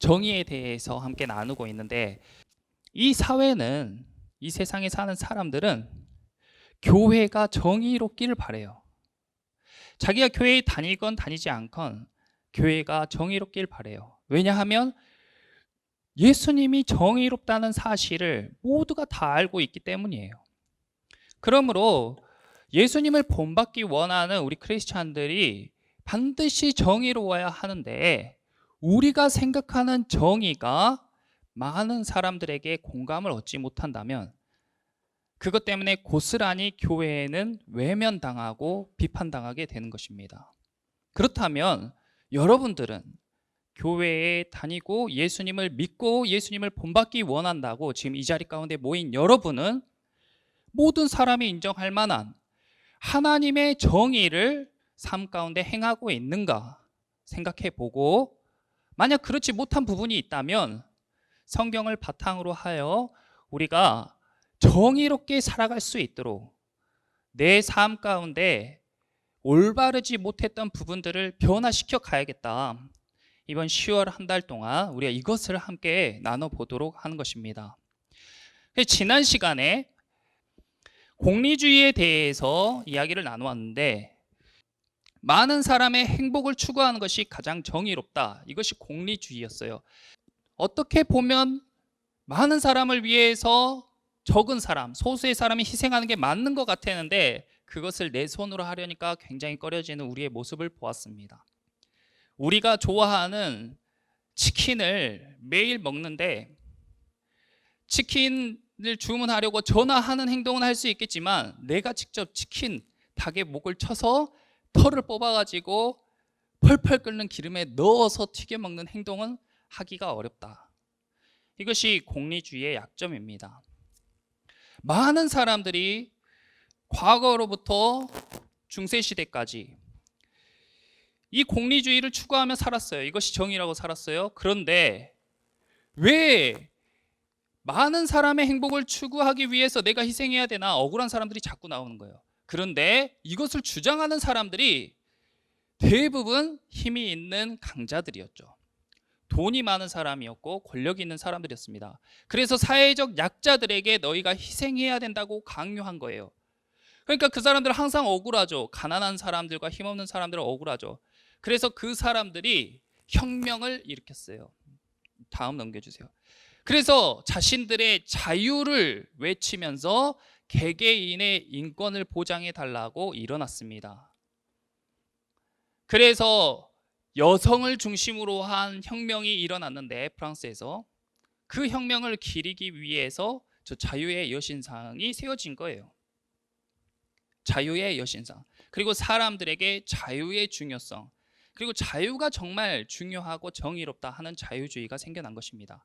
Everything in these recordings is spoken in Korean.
정의에 대해서 함께 나누고 있는데 이 사회는 이 세상에 사는 사람들은 교회가 정의롭기를 바래요. 자기가 교회에 다니건 다니지 않건 교회가 정의롭길 바래요. 왜냐하면 예수님이 정의롭다는 사실을 모두가 다 알고 있기 때문이에요. 그러므로 예수님을 본받기 원하는 우리 크리스찬들이 반드시 정의로워야 하는데 우리가 생각하는 정의가 많은 사람들에게 공감을 얻지 못한다면 그것 때문에 고스란히 교회에는 외면당하고 비판당하게 되는 것입니다. 그렇다면 여러분들은 교회에 다니고 예수님을 믿고 예수님을 본받기 원한다고 지금 이 자리 가운데 모인 여러분은 모든 사람이 인정할 만한 하나님의 정의를 삶 가운데 행하고 있는가 생각해 보고 만약 그렇지 못한 부분이 있다면 성경을 바탕으로 하여 우리가 정의롭게 살아갈 수 있도록 내 삶 가운데 올바르지 못했던 부분들을 변화시켜 가야겠다. 이번 10월 한 달 동안 우리가 이것을 함께 나눠보도록 하는 것입니다. 지난 시간에 공리주의에 대해서 이야기를 나누었는데 많은 사람의 행복을 추구하는 것이 가장 정의롭다. 이것이 공리주의였어요. 어떻게 보면 많은 사람을 위해서 적은 사람, 소수의 사람이 희생하는 게 맞는 것 같았는데 그것을 내 손으로 하려니까 굉장히 꺼려지는 우리의 모습을 보았습니다. 우리가 좋아하는 치킨을 매일 먹는데 치킨을 주문하려고 전화하는 행동은 할 수 있겠지만 내가 직접 치킨 닭의 목을 쳐서 털을 뽑아가지고 펄펄 끓는 기름에 넣어서 튀겨 먹는 행동은 하기가 어렵다. 이것이 공리주의의 약점입니다. 많은 사람들이 과거로부터 중세 시대까지 이 공리주의를 추구하며 살았어요. 이것이 정의라고 살았어요. 그런데 왜 많은 사람의 행복을 추구하기 위해서 내가 희생해야 되나 억울한 사람들이 자꾸 나오는 거예요. 그런데 이것을 주장하는 사람들이 대부분 힘이 있는 강자들이었죠. 돈이 많은 사람이었고 권력이 있는 사람들이었습니다. 그래서 사회적 약자들에게 너희가 희생해야 된다고 강요한 거예요. 그러니까 그 사람들은 항상 억울하죠. 가난한 사람들과 힘없는 사람들은 억울하죠. 그래서 그 사람들이 혁명을 일으켰어요. 다음 넘겨주세요. 그래서 자신들의 자유를 외치면서 개개인의 인권을 보장해 달라고 일어났습니다. 그래서 여성을 중심으로 한 혁명이 일어났는데 프랑스에서 그 혁명을 기리기 위해서 저 자유의 여신상이 세워진 거예요. 자유의 여신상. 그리고 사람들에게 자유의 중요성. 그리고 자유가 정말 중요하고 정의롭다 하는 자유주의가 생겨난 것입니다.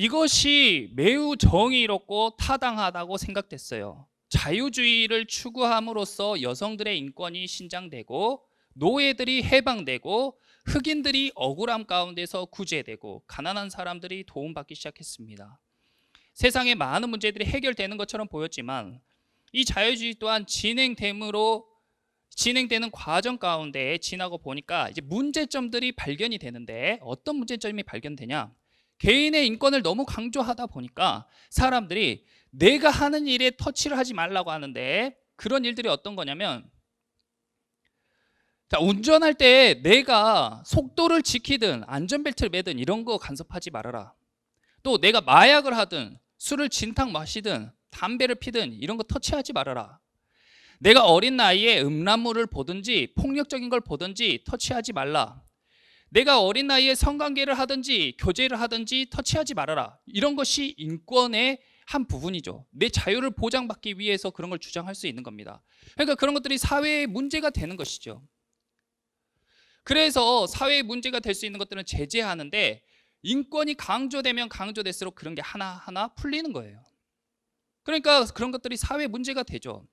이것이 매우 정의롭고 타당하다고 생각됐어요. 자유주의를 추구함으로써 여성들의 인권이 신장되고 노예들이 해방되고 흑인들이 억울함 가운데서 구제되고 가난한 사람들이 도움받기 시작했습니다. 세상의 많은 문제들이 해결되는 것처럼 보였지만 이 자유주의 또한 진행됨으로 진행되는 과정 가운데 지나고 보니까 이제 문제점들이 발견이 되는데 어떤 문제점이 발견되냐? 개인의 인권을 너무 강조하다 보니까 사람들이 내가 하는 일에 터치를 하지 말라고 하는데 그런 일들이 어떤 거냐면 자, 운전할 때 내가 속도를 지키든 안전벨트를 매든 이런 거 간섭하지 말아라. 또 내가 마약을 하든 술을 진탕 마시든 담배를 피든 이런 거 터치하지 말아라. 내가 어린 나이에 음란물을 보든지 폭력적인 걸 보든지 터치하지 말라. 내가 어린 나이에 성관계를 하든지 교제를 하든지 터치하지 말아라. 이런 것이 인권의 한 부분이죠. 내 자유를 보장받기 위해서 그런 걸 주장할 수 있는 겁니다. 그러니까 그런 것들이 사회의 문제가 되는 것이죠. 그래서 사회의 문제가 될 수 있는 것들은 제재하는데 인권이 강조되면 강조될수록 그런 게 하나하나 풀리는 거예요. 그러니까 그런 것들이 사회 문제가 되죠.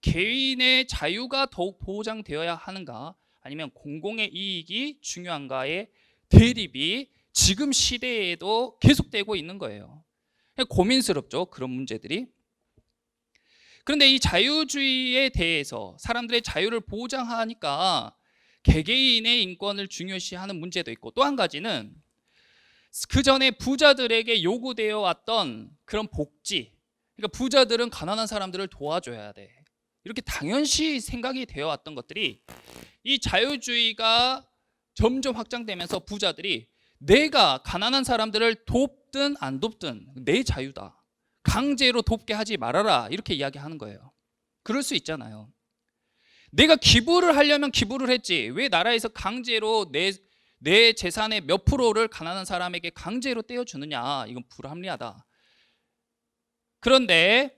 개인의 자유가 더욱 보장되어야 하는가 아니면 공공의 이익이 중요한가의 대립이 지금 시대에도 계속되고 있는 거예요. 고민스럽죠. 그런 문제들이. 그런데 이 자유주의에 대해서 사람들의 자유를 보장하니까 개개인의 인권을 중요시하는 문제도 있고 또 한 가지는 그 전에 부자들에게 요구되어 왔던 그런 복지. 그러니까 부자들은 가난한 사람들을 도와줘야 돼. 이렇게 당연시 생각이 되어 왔던 것들이 이 자유주의가 점점 확장되면서 부자들이 내가 가난한 사람들을 돕든 안 돕든 내 자유다. 강제로 돕게 하지 말아라. 이렇게 이야기하는 거예요. 그럴 수 있잖아요. 내가 기부를 하려면 기부를 했지. 왜 나라에서 강제로 내, 내 재산의 몇 프로를 가난한 사람에게 강제로 떼어주느냐. 이건 불합리하다. 그런데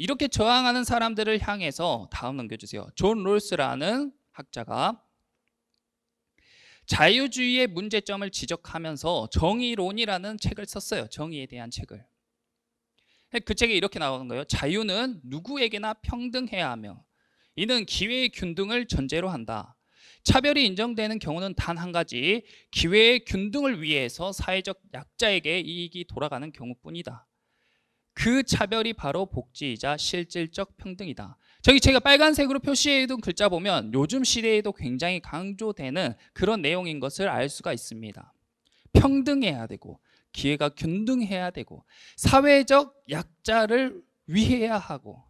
이렇게 저항하는 사람들을 향해서 다음 넘겨주세요. 존 롤스라는 학자가 자유주의의 문제점을 지적하면서 정의론이라는 책을 썼어요. 정의에 대한 책을. 그 책에 이렇게 나오는 거예요. 자유는 누구에게나 평등해야 하며 이는 기회의 균등을 전제로 한다. 차별이 인정되는 경우는 단 한 가지 기회의 균등을 위해서 사회적 약자에게 이익이 돌아가는 경우뿐이다. 그 차별이 바로 복지이자 실질적 평등이다. 저기 제가 빨간색으로 표시해둔 글자 보면 요즘 시대에도 굉장히 강조되는 그런 내용인 것을 알 수가 있습니다. 평등해야 되고 기회가 균등해야 되고 사회적 약자를 위해야 하고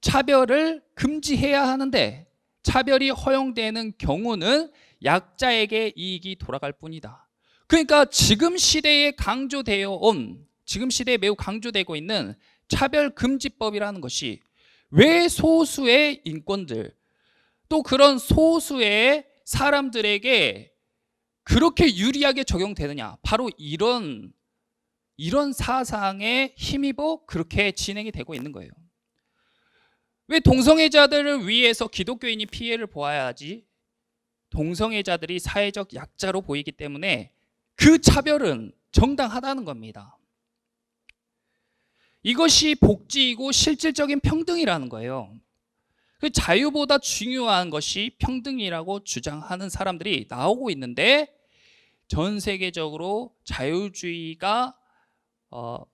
차별을 금지해야 하는데 차별이 허용되는 경우는 약자에게 이익이 돌아갈 뿐이다. 그러니까 지금 시대에 강조되어 온 지금 시대에 매우 강조되고 있는 차별금지법이라는 것이 왜 소수의 인권들 또 그런 소수의 사람들에게 그렇게 유리하게 적용되느냐? 바로 이런 이런 사상에 힘입어 그렇게 진행이 되고 있는 거예요. 왜 동성애자들을 위해서 기독교인이 피해를 보아야 하지? 동성애자들이 사회적 약자로 보이기 때문에 그 차별은 정당하다는 겁니다. 이것이 복지이고 실질적인 평등이라는 거예요. 그 자유보다 중요한 것이 평등이라고 주장하는 사람들이 나오고 있는데 전 세계적으로 자유주의가 어,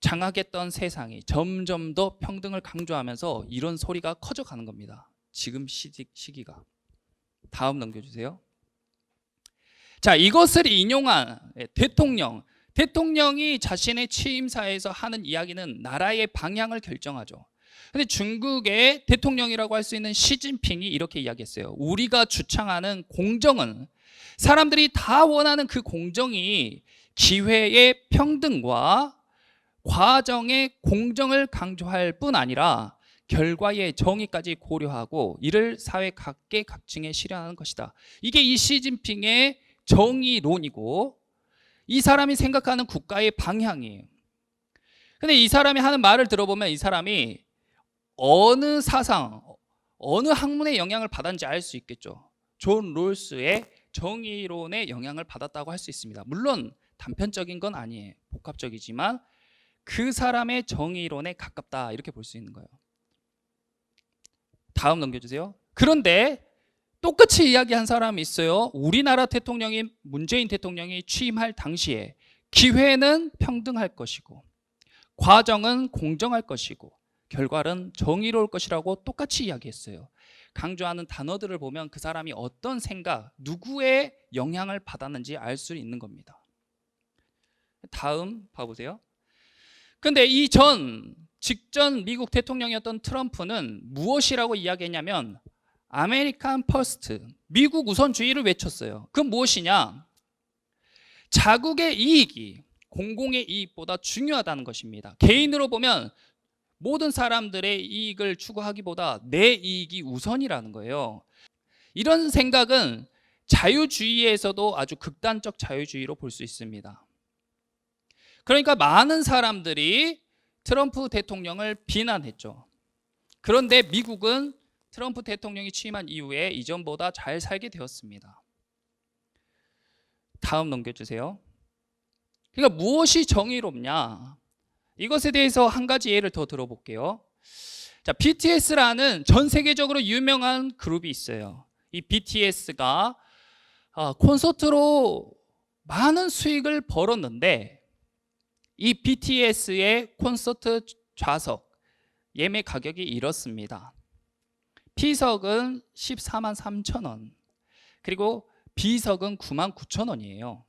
장악했던 세상이 점점 더 평등을 강조하면서 이런 소리가 커져가는 겁니다. 지금 시기, 시기가. 다음 넘겨주세요. 자, 이것을 인용한 대통령, 대통령이 자신의 취임사에서 하는 이야기는 나라의 방향을 결정하죠. 근데 중국의 대통령이라고 할 수 있는 시진핑이 이렇게 이야기했어요. 우리가 주창하는 공정은 사람들이 다 원하는 그 공정이 기회의 평등과 과정의 공정을 강조할 뿐 아니라 결과의 정의까지 고려하고 이를 사회 각계 각층에 실현하는 것이다. 이게 이 시진핑의 정의론이고 이 사람이 생각하는 국가의 방향이에요. 근데 이 사람이 하는 말을 들어보면 이 사람이 어느 사상, 어느 학문의 영향을 받았는지 알 수 있겠죠. 존 롤스의 정의론의 영향을 받았다고 할 수 있습니다. 물론 단편적인 건 아니에요. 복합적이지만 그 사람의 정의론에 가깝다 이렇게 볼 수 있는 거예요. 다음 넘겨주세요. 그런데 똑같이 이야기한 사람이 있어요. 우리나라 대통령이 문재인 대통령이 취임할 당시에 기회는 평등할 것이고 과정은 공정할 것이고 결과는 정의로울 것이라고 똑같이 이야기했어요. 강조하는 단어들을 보면 그 사람이 어떤 생각, 누구의 영향을 받았는지 알 수 있는 겁니다. 다음 봐보세요. 근데 이 전 직전 미국 대통령이었던 트럼프는 무엇이라고 이야기했냐면 아메리칸 퍼스트, 미국 우선주의를 외쳤어요. 그 무엇이냐? 자국의 이익이 공공의 이익보다 중요하다는 것입니다. 개인으로 보면 모든 사람들의 이익을 추구하기보다 내 이익이 우선이라는 거예요. 이런 생각은 자유주의에서도 아주 극단적 자유주의로 볼 수 있습니다. 그러니까 많은 사람들이 트럼프 대통령을 비난했죠. 그런데 미국은 트럼프 대통령이 취임한 이후에 이전보다 잘 살게 되었습니다. 다음 넘겨주세요. 그러니까 무엇이 정의롭냐? 이것에 대해서 한 가지 예를 더 들어볼게요. 자, BTS라는 전 세계적으로 유명한 그룹이 있어요. 이 BTS가 아, 콘서트로 많은 수익을 벌었는데 이 BTS의 콘서트 좌석 예매 가격이 이렇습니다. P석은 14만 3천 원, 그리고 B석은 9만 9천 원이에요.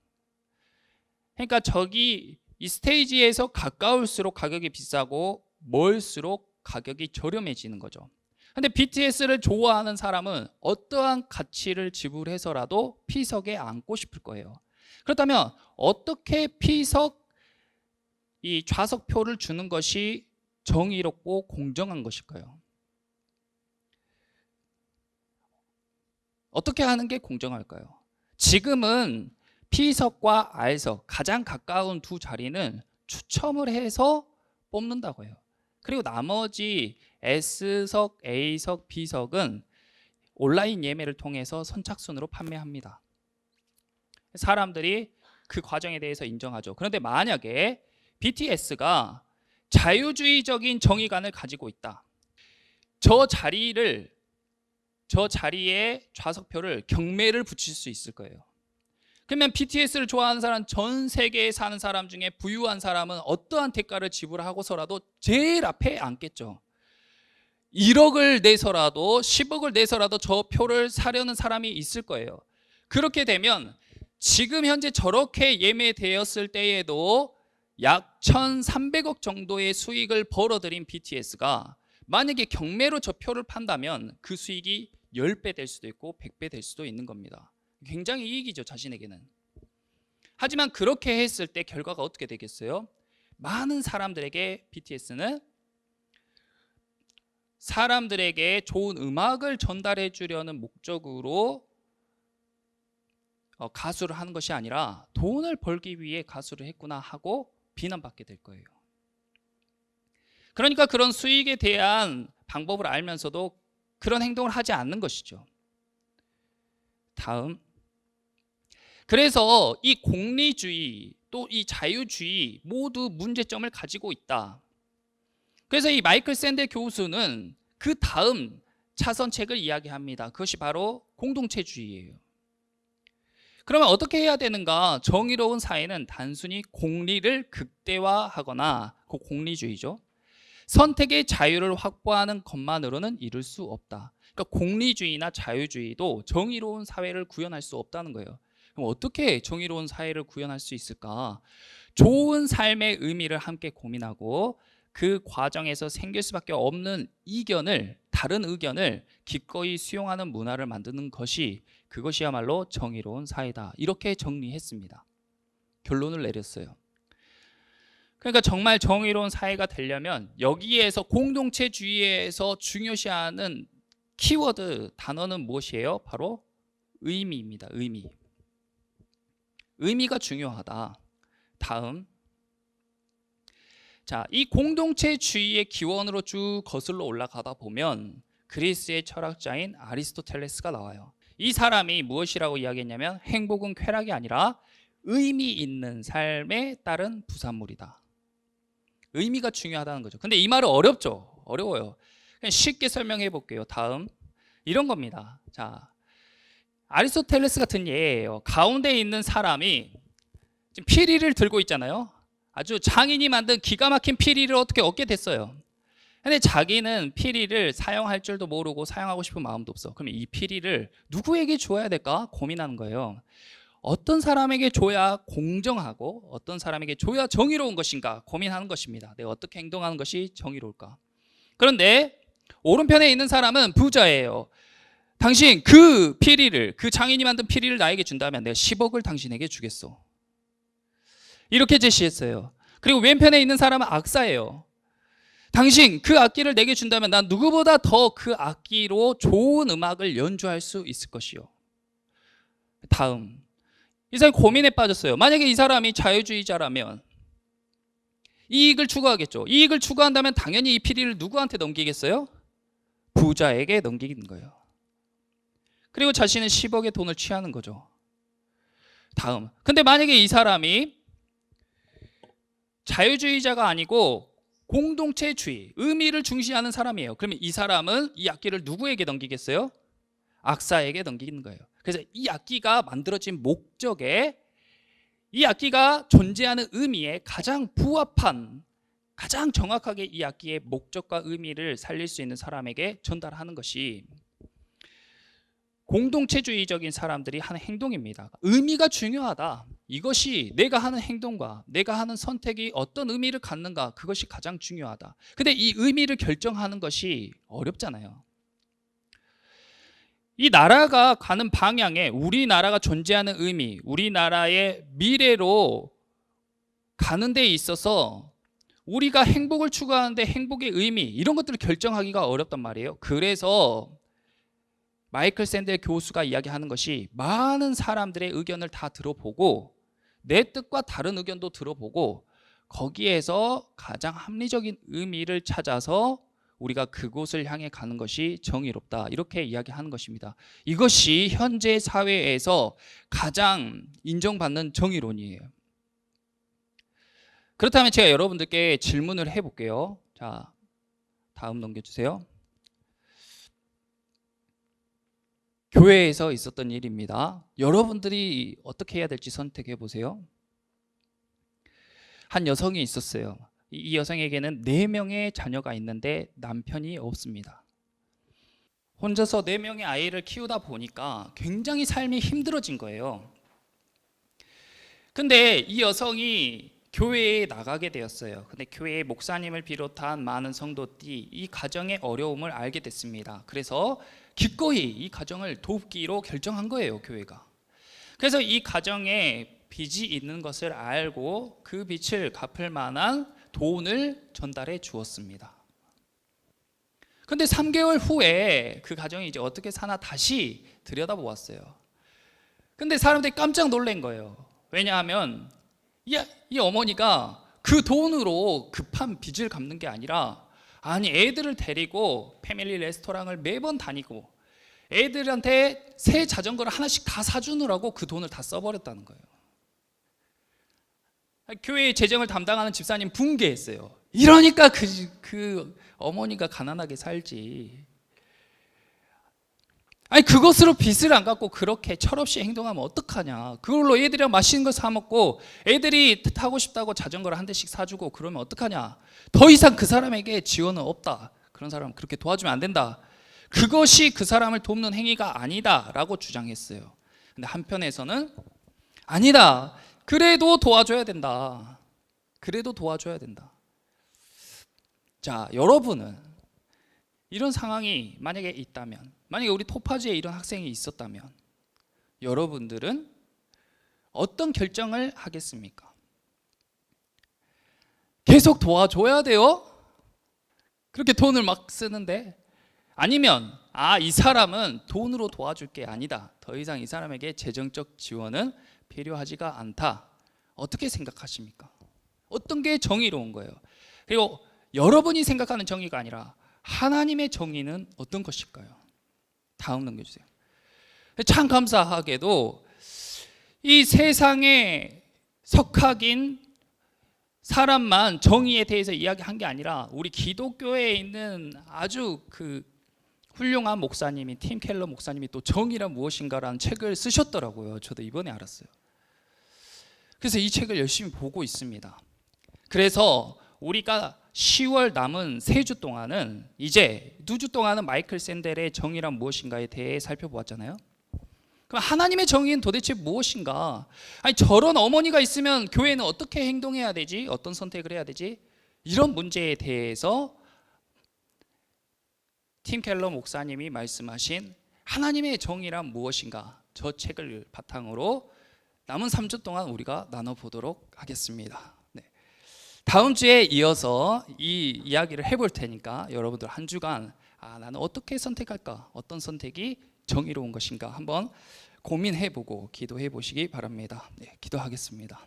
그러니까 저기 이 스테이지에서 가까울수록 가격이 비싸고 멀수록 가격이 저렴해지는 거죠. 근데 BTS를 좋아하는 사람은 어떠한 가치를 지불해서라도 P석에 앉고 싶을 거예요. 그렇다면 어떻게 P석 이 좌석표를 주는 것이 정의롭고 공정한 것일까요? 어떻게 하는 게 공정할까요? 지금은 P석과 R석 가장 가까운 두 자리는 추첨을 해서 뽑는다고 해요. 그리고 나머지 S석, A석, B석은 온라인 예매를 통해서 선착순으로 판매합니다. 사람들이 그 과정에 대해서 인정하죠. 그런데 만약에 BTS가 자유주의적인 정의관을 가지고 있다. 저 자리를 저 자리에 좌석표를 경매를 붙일 수 있을 거예요. 그러면 BTS를 좋아하는 사람 전 세계에 사는 사람 중에 부유한 사람은 어떠한 대가를 지불하고서라도 제일 앞에 앉겠죠. 1억을 내서라도 10억을 내서라도 저 표를 사려는 사람이 있을 거예요. 그렇게 되면 지금 현재 저렇게 예매되었을 때에도 약 1,300억 정도의 수익을 벌어들인 BTS가 만약에 경매로 저 표를 판다면 그 수익이 10배 될 수도 있고 100배 될 수도 있는 겁니다. 굉장히 이익이죠, 자신에게는. 하지만 그렇게 했을 때 결과가 어떻게 되겠어요? 많은 사람들에게 BTS는 사람들에게 좋은 음악을 전달해 주려는 목적으로 어, 가수를 하는 것이 아니라 돈을 벌기 위해 가수를 했구나 하고 비난받게 될 거예요. 그러니까 그런 수익에 대한 방법을 알면서도 그런 행동을 하지 않는 것이죠. 다음. 그래서 이 공리주의 또 이 자유주의 모두 문제점을 가지고 있다. 그래서 이 마이클 샌델 교수는 그 다음 차선책을 이야기합니다. 그것이 바로 공동체주의예요. 그러면 어떻게 해야 되는가? 정의로운 사회는 단순히 공리를 극대화하거나 그 공리주의죠. 선택의 자유를 확보하는 것만으로는 이룰 수 없다. 그러니까 공리주의나 자유주의도 정의로운 사회를 구현할 수 없다는 거예요. 그럼 어떻게 정의로운 사회를 구현할 수 있을까? 좋은 삶의 의미를 함께 고민하고 그 과정에서 생길 수밖에 없는 이견을 다른 의견을 기꺼이 수용하는 문화를 만드는 것이 그것이야말로 정의로운 사회다. 이렇게 정리했습니다. 결론을 내렸어요. 그러니까 정말 정의로운 사회가 되려면 여기에서 공동체주의에서 중요시하는 키워드 단어는 무엇이에요? 바로 의미입니다. 의미. 의미가 중요하다. 다음 자, 이 공동체주의의 기원으로 쭉 거슬러 올라가다 보면 그리스의 철학자인 아리스토텔레스가 나와요. 이 사람이 무엇이라고 이야기했냐면 행복은 쾌락이 아니라 의미 있는 삶에 따른 부산물이다. 의미가 중요하다는 거죠. 근데 이 말은 어렵죠. 어려워요. 그냥 쉽게 설명해 볼게요. 다음 이런 겁니다. 자, 아리스토텔레스 같은 예예요. 가운데 있는 사람이 지금 피리를 들고 있잖아요. 아주 장인이 만든 기가 막힌 피리를 어떻게 얻게 됐어요. 근데 자기는 피리를 사용할 줄도 모르고 사용하고 싶은 마음도 없어. 그러면 이 피리를 누구에게 줘야 될까 고민하는 거예요. 어떤 사람에게 줘야 공정하고 어떤 사람에게 줘야 정의로운 것인가 고민하는 것입니다. 내가 어떻게 행동하는 것이 정의로울까? 그런데 오른편에 있는 사람은 부자예요. 당신 그 피리를 그 장인이 만든 피리를 나에게 준다면 내가 10억을 당신에게 주겠어. 이렇게 제시했어요. 그리고 왼편에 있는 사람은 악사예요. 당신 그 악기를 내게 준다면 난 누구보다 더 그 악기로 좋은 음악을 연주할 수 있을 것이요. 다음 이 사람이 고민에 빠졌어요. 만약에 이 사람이 자유주의자라면 이익을 추구하겠죠. 이익을 추구한다면 당연히 이 피리를 누구한테 넘기겠어요? 부자에게 넘기는 거예요. 그리고 자신은 10억의 돈을 취하는 거죠. 다음. 근데 만약에 이 사람이 자유주의자가 아니고 공동체주의, 의미를 중시하는 사람이에요. 그러면 이 사람은 이 악기를 누구에게 넘기겠어요? 악사에게 넘기는 거예요. 그래서 이 악기가 만들어진 목적에 이 악기가 존재하는 의미에 가장 부합한 가장 정확하게 이 악기의 목적과 의미를 살릴 수 있는 사람에게 전달하는 것이 공동체주의적인 사람들이 하는 행동입니다. 의미가 중요하다. 이것이 내가 하는 행동과 내가 하는 선택이 어떤 의미를 갖는가 그것이 가장 중요하다. 근데 이 의미를 결정하는 것이 어렵잖아요. 이 나라가 가는 방향에 우리나라가 존재하는 의미, 우리나라의 미래로 가는 데 있어서 우리가 행복을 추구하는데 행복의 의미 이런 것들을 결정하기가 어렵단 말이에요. 그래서 마이클 샌델 교수가 이야기하는 것이 많은 사람들의 의견을 다 들어보고 내 뜻과 다른 의견도 들어보고 거기에서 가장 합리적인 의미를 찾아서 우리가 그곳을 향해 가는 것이 정의롭다 이렇게 이야기하는 것입니다. 이것이 현재 사회에서 가장 인정받는 정의론이에요. 그렇다면 제가 여러분들께 질문을 해볼게요. 자, 다음 넘겨주세요. 교회에서 있었던 일입니다. 여러분들이 어떻게 해야 될지 선택해 보세요. 한 여성이 있었어요. 이- 이 여성에게는 네 명의 자녀가 있는데 남편이 없습니다. 혼자서 네 명의 아이를 키우다 보니까 굉장히 삶이 힘들어진 거예요. 근데 이 여성이 교회에 나가게 되었어요. 근데 교회의 목사님을 비롯한 많은 성도들이 이 가정의 어려움을 알게 됐습니다. 그래서 기꺼이 이 가정을 돕기로 결정한 거예요, 교회가. 그래서 이 가정에 빚이 있는 것을 알고 그 빚을 갚을 만한 돈을 전달해 주었습니다. 근데 3개월 후에 그 가정이 이제 어떻게 사나 다시 들여다보았어요. 근데 사람들이 깜짝 놀란 거예요. 왜냐하면 이, 이 어머니가 그 돈으로 급한 빚을 갚는 게 아니라 아니 애들을 데리고 패밀리 레스토랑을 매번 다니고 애들한테 새 자전거를 하나씩 다 사주느라고 그 돈을 다 써버렸다는 거예요. 교회 재정을 담당하는 집사님 붕괴했어요. 이러니까 그, 그 어머니가 가난하게 살지. 아니 그것으로 빚을 안 갚고 그렇게 철없이 행동하면 어떡하냐. 그걸로 애들이랑 맛있는 거사 먹고 애들이 타고 싶다고 자전거를 한 대씩 사주고 그러면 어떡하냐. 더 이상 그 사람에게 지원은 없다. 그런 사람 그렇게 도와주면 안 된다. 그것이 그 사람을 돕는 행위가 아니다라고 주장했어요. 근데 한편에서는 아니다. 그래도 도와줘야 된다. 그래도 도와줘야 된다. 자, 여러분은 이런 상황이 만약에 있다면, 만약에 우리 토파지에 이런 학생이 있었다면, 여러분들은 어떤 결정을 하겠습니까? 계속 도와줘야 돼요? 그렇게 돈을 막 쓰는데, 아니면, 아, 이 사람은 돈으로 도와줄 게 아니다. 더 이상 이 사람에게 재정적 지원은 필요하지가 않다. 어떻게 생각하십니까? 어떤 게 정의로운 거예요? 그리고 여러분이 생각하는 정의가 아니라 하나님의 정의는 어떤 것일까요? 다음 넘겨주세요. 참 감사하게도 이 세상에 석학인 사람만 정의에 대해서 이야기한 게 아니라 우리 기독교에 있는 아주 그 훌륭한 목사님이 팀 켈러 목사님이 또 정의란 무엇인가라는 책을 쓰셨더라고요. 저도 이번에 알았어요. 그래서 이 책을 열심히 보고 있습니다. 그래서 우리가 10월 남은 세 주 동안은 이제 두 주 동안은 마이클 샌델의 정의란 무엇인가에 대해 살펴보았잖아요. 그럼 하나님의 정의는 도대체 무엇인가? 아니 저런 어머니가 있으면 교회는 어떻게 행동해야 되지? 어떤 선택을 해야 되지? 이런 문제에 대해서 팀 켈러 목사님이 말씀하신 하나님의 정의란 무엇인가? 저 책을 바탕으로 남은 3주 동안 우리가 나눠보도록 하겠습니다. 네. 다음 주에 이어서 이 이야기를 해볼 테니까 여러분들 한 주간 아, 나는 어떻게 선택할까? 어떤 선택이 정의로운 것인가? 한번 고민해보고 기도해 보시기 바랍니다. 네, 기도하겠습니다.